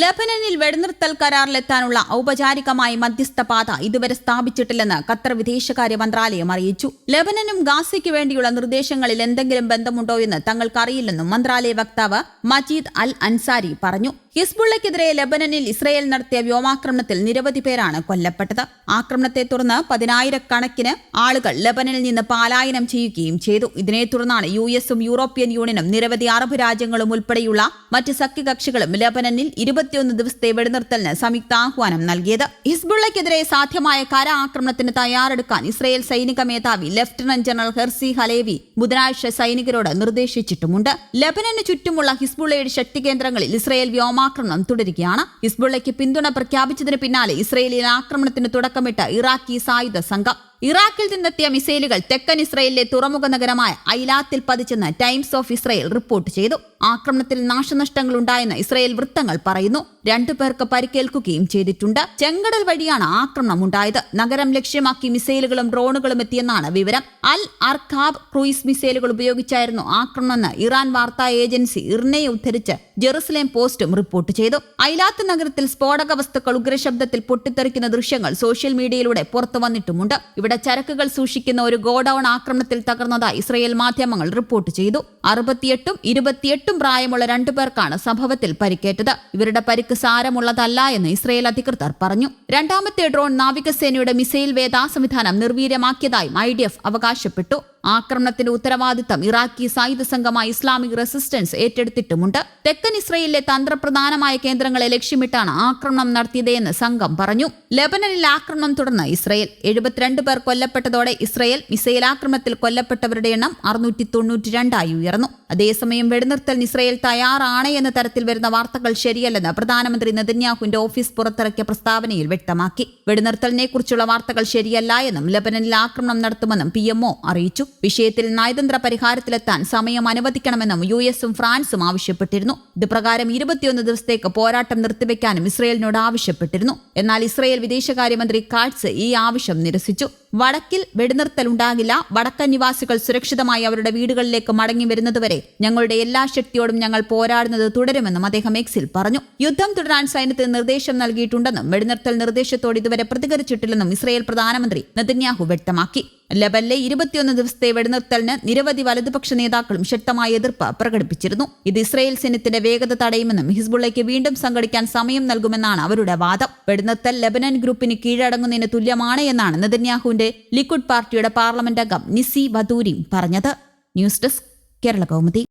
ലബനനിൽ വെടിനിർത്തൽ കരാറിലെത്താനുള്ള ഔപചാരികമായ മധ്യസ്ഥ പാത ഇതുവരെ സ്ഥാപിച്ചിട്ടില്ലെന്ന് ഖത്തർ വിദേശകാര്യ മന്ത്രാലയം അറിയിച്ചു. ലബനനും ഗാസയ്ക്ക് വേണ്ടിയുള്ള നിർദ്ദേശങ്ങളിൽ എന്തെങ്കിലും ബന്ധമുണ്ടോ എന്ന് തങ്ങൾക്കറിയില്ലെന്നും മന്ത്രാലയ വക്താവ് മജീദ് അൽ അൻസാരി പറഞ്ഞു. ഹിസ്ബുള്ളയ്ക്കെതിരെ ലബനനിൽ ഇസ്രയേൽ നടത്തിയ വ്യോമാക്രമണത്തിൽ നിരവധി പേരാണ് കൊല്ലപ്പെട്ടത്. ആക്രമണത്തെ തുടർന്ന് പതിനായിരക്കണക്കിന് ആളുകൾ ലബനനിൽ നിന്ന് പലായനം ചെയ്യുകയും ചെയ്തു. ഇതിനെ തുടർന്നാണ് യു എസും യൂറോപ്യൻ യൂണിയനും നിരവധി അറബ് രാജ്യങ്ങളും ഉൾപ്പെടെയുള്ള മറ്റ് സഖ്യകക്ഷികളും ലബനനിൽ ഇരുപത്തിയൊന്ന് ദിവസത്തെ വെടിനിർത്തലിന് സംയുക്ത ആഹ്വാനം നൽകിയത്. ഹിസ്ബുള്ളയ്ക്കെതിരെ സാധ്യമായ കര ആക്രമണത്തിന് തയ്യാറെടുക്കാൻ ഇസ്രയേൽ സൈനിക മേധാവി ലഫ്റ്റനന്റ് ജനറൽ ഹെർസി ഹലേവി ബുധനാഴ്ച സൈനികരോട് നിർദ്ദേശിച്ചിട്ടുമുണ്ട്. ലബനന് ചുറ്റുമുള്ള ഹിസ്ബുള്ളയുടെ ശക്തി കേന്ദ്രങ്ങളിൽ ഇസ്രയേൽ വ്യോമാക്രമണം തുടരുകയാണ്. ഹിസ്ബുള്ളയ്ക്ക് പിന്തുണ പ്രഖ്യാപിച്ചതിന് പിന്നാലെ ഇസ്രയേലിൽ ആക്രമണത്തിന് തുടക്കമിട്ട ഇറാഖി സായുധ സംഘം. ഇറാഖിൽ നിന്നെത്തിയ മിസൈലുകൾ തെക്കൻ ഇസ്രയേലിലെ തുറമുഖ നഗരമായ ഐലാത്തിൽ പതിച്ചെന്ന് ടൈംസ് ഓഫ് ഇസ്രയേൽ റിപ്പോർട്ട് ചെയ്തു. ആക്രമണത്തിൽ നാശനഷ്ടങ്ങൾ ഉണ്ടായെന്ന് ഇസ്രയേൽ വൃത്തങ്ങൾ പറയുന്നു. രണ്ടു പേർക്ക് പരിക്കേൽക്കുകയും ചെയ്തിട്ടുണ്ട്. ചെങ്കടൽ വഴിയാണ് ആക്രമണം ഉണ്ടായത്. നഗരം ലക്ഷ്യമാക്കി മിസൈലുകളും ഡ്രോണുകളും എത്തിയെന്നാണ് വിവരം. അൽ അർഖാബ് ക്രൂയിസ് മിസൈലുകൾ ഉപയോഗിച്ചായിരുന്നു ആക്രമണമെന്ന് ഇറാൻ വാർത്താ ഏജൻസി ഇർണയെ ഉദ്ധരിച്ച് ജെറുസലേം പോസ്റ്റും റിപ്പോർട്ട് ചെയ്തു. ഐലാത്ത് നഗരത്തിൽ സ്ഫോടക വസ്തുക്കൾ ഉഗ്രശബ്ദത്തിൽ പൊട്ടിത്തെറിക്കുന്ന ദൃശ്യങ്ങൾ സോഷ്യൽ മീഡിയയിലൂടെ പുറത്തു വന്നിട്ടുമുണ്ട്. ഇവിടെ ചരക്കുകൾ സൂക്ഷിക്കുന്ന ഒരു ഗോഡൌൺ ആക്രമണത്തിൽ തകർന്നതായി ഇസ്രയേൽ മാധ്യമങ്ങൾ റിപ്പോർട്ട് ചെയ്തു. അറുപത്തിയെട്ടും ഇരുപത്തിയെട്ടും പ്രായമുള്ള രണ്ടുപേർക്കാണ് സംഭവത്തിൽ പരിക്കേറ്റത്. ഇവരുടെ പരിക്ക് സാരമുള്ളതല്ല എന്ന് ഇസ്രയേൽ അധികൃതർ പറഞ്ഞു. രണ്ടാമത്തെ ഡ്രോൺ നാവികസേനയുടെ മിസൈൽ വേദാ സംവിധാനം നിർവീര്യമാക്കിയതായും ഐ അവകാശപ്പെട്ടു. ആക്രമണത്തിന്റെ ഉത്തരവാദിത്തം ഇറാഖി സായുധ സംഘമായ ഇസ്ലാമിക് റെസിസ്റ്റൻസ് ഏറ്റെടുത്തിട്ടുമുണ്ട്. തെക്കൻ ഇസ്രയേലിലെ തന്ത്രപ്രധാനമായ കേന്ദ്രങ്ങളെ ലക്ഷ്യമിട്ടാണ് ആക്രമണം നടത്തിയതെന്ന് സംഘം പറഞ്ഞു. ലെബനനിൽ ആക്രമണം തുടർന്ന് ഇസ്രയേൽ എഴുപത്തിരണ്ട് പേർ കൊല്ലപ്പെട്ടതോടെ ഇസ്രയേൽ മിസൈൽ ആക്രമണത്തിൽ കൊല്ലപ്പെട്ടവരുടെ എണ്ണം അറുന്നൂറ്റി തൊണ്ണൂറ്റി രണ്ടായി ഉയർന്നു. അതേസമയം വെടിനിർത്തലിന് ഇസ്രയേൽ തയ്യാറാണ് എന്ന തരത്തിൽ വരുന്ന വാർത്തകൾ ശരിയല്ലെന്ന് പ്രധാനമന്ത്രി നെതന്യാഹുവിന്റെ ഓഫീസ് പുറത്തിറക്കിയ പ്രസ്താവനയിൽ വ്യക്തമാക്കി. വെടിനിർത്തലിനെക്കുറിച്ചുള്ള വാർത്തകൾ ശരിയല്ല എന്നും ലബനനിൽ ആക്രമണം നടത്തുമെന്നും പി അറിയിച്ചു. വിഷയത്തിൽ നയതന്ത്ര പരിഹാരത്തിലെത്താൻ സമയം അനുവദിക്കണമെന്നും യു എസും ഫ്രാൻസും ആവശ്യപ്പെട്ടിരുന്നു. ഇത് പ്രകാരം ഇരുപത്തിയൊന്ന് ദിവസത്തേക്ക് പോരാട്ടം നിർത്തിവെക്കാനും ഇസ്രയേലിനോട് ആവശ്യപ്പെട്ടിരുന്നു. എന്നാൽ ഇസ്രയേൽ വിദേശകാര്യമന്ത്രി കാട്സ് ഈ ആവശ്യം നിരസിച്ചു. വടക്കിൽ വെടിനിർത്തൽ ഉണ്ടാകില്ല വടക്കൻ നിവാസികൾ സുരക്ഷിതമായി അവരുടെ വീടുകളിലേക്ക് മടങ്ങി വരുന്നതുവരെ ഞങ്ങളുടെ എല്ലാ ശക്തിയോടും ഞങ്ങൾ പോരാടുന്നത് തുടരുമെന്നും അദ്ദേഹം എക്സിൽ പറഞ്ഞു. യുദ്ധം തുടരാൻ സൈന്യത്തിന് നിർദ്ദേശം നൽകിയിട്ടുണ്ടെന്നും വെടിനിർത്തൽ നിർദ്ദേശത്തോട് ഇതുവരെ പ്രതികരിച്ചിട്ടില്ലെന്നും ഇസ്രയേൽ പ്രധാനമന്ത്രി നെതന്യാഹു വ്യക്തമാക്കി. ലബനിലെ ഇരുപത്തിയൊന്ന് ദിവസത്തെ വെടിനിർത്തലിന് നിരവധി വലതുപക്ഷ നേതാക്കളും ശക്തമായ എതിർപ്പ് പ്രകടിപ്പിച്ചിരുന്നു. ഇത് ഇസ്രയേൽ സൈന്യത്തിന്റെ വേഗത തടയുമെന്നും ഹിസ്ബുള്ളയ്ക്ക് വീണ്ടും സംഘടിക്കാൻ സമയം നൽകുമെന്നാണ് അവരുടെ വാദം. വെടിനിർത്തൽ ലബനൻ ഗ്രൂപ്പിന് കീഴടങ്ങുന്നതിന് തുല്യമാണ് എന്നാണ് നെതന്യാഹുവിന്റെ ലിക്വിഡ് പാർട്ടിയുടെ പാർലമെന്റ് അംഗം നിസി വധൂരിയും പറഞ്ഞത്. News desk Kerala Kaumudi.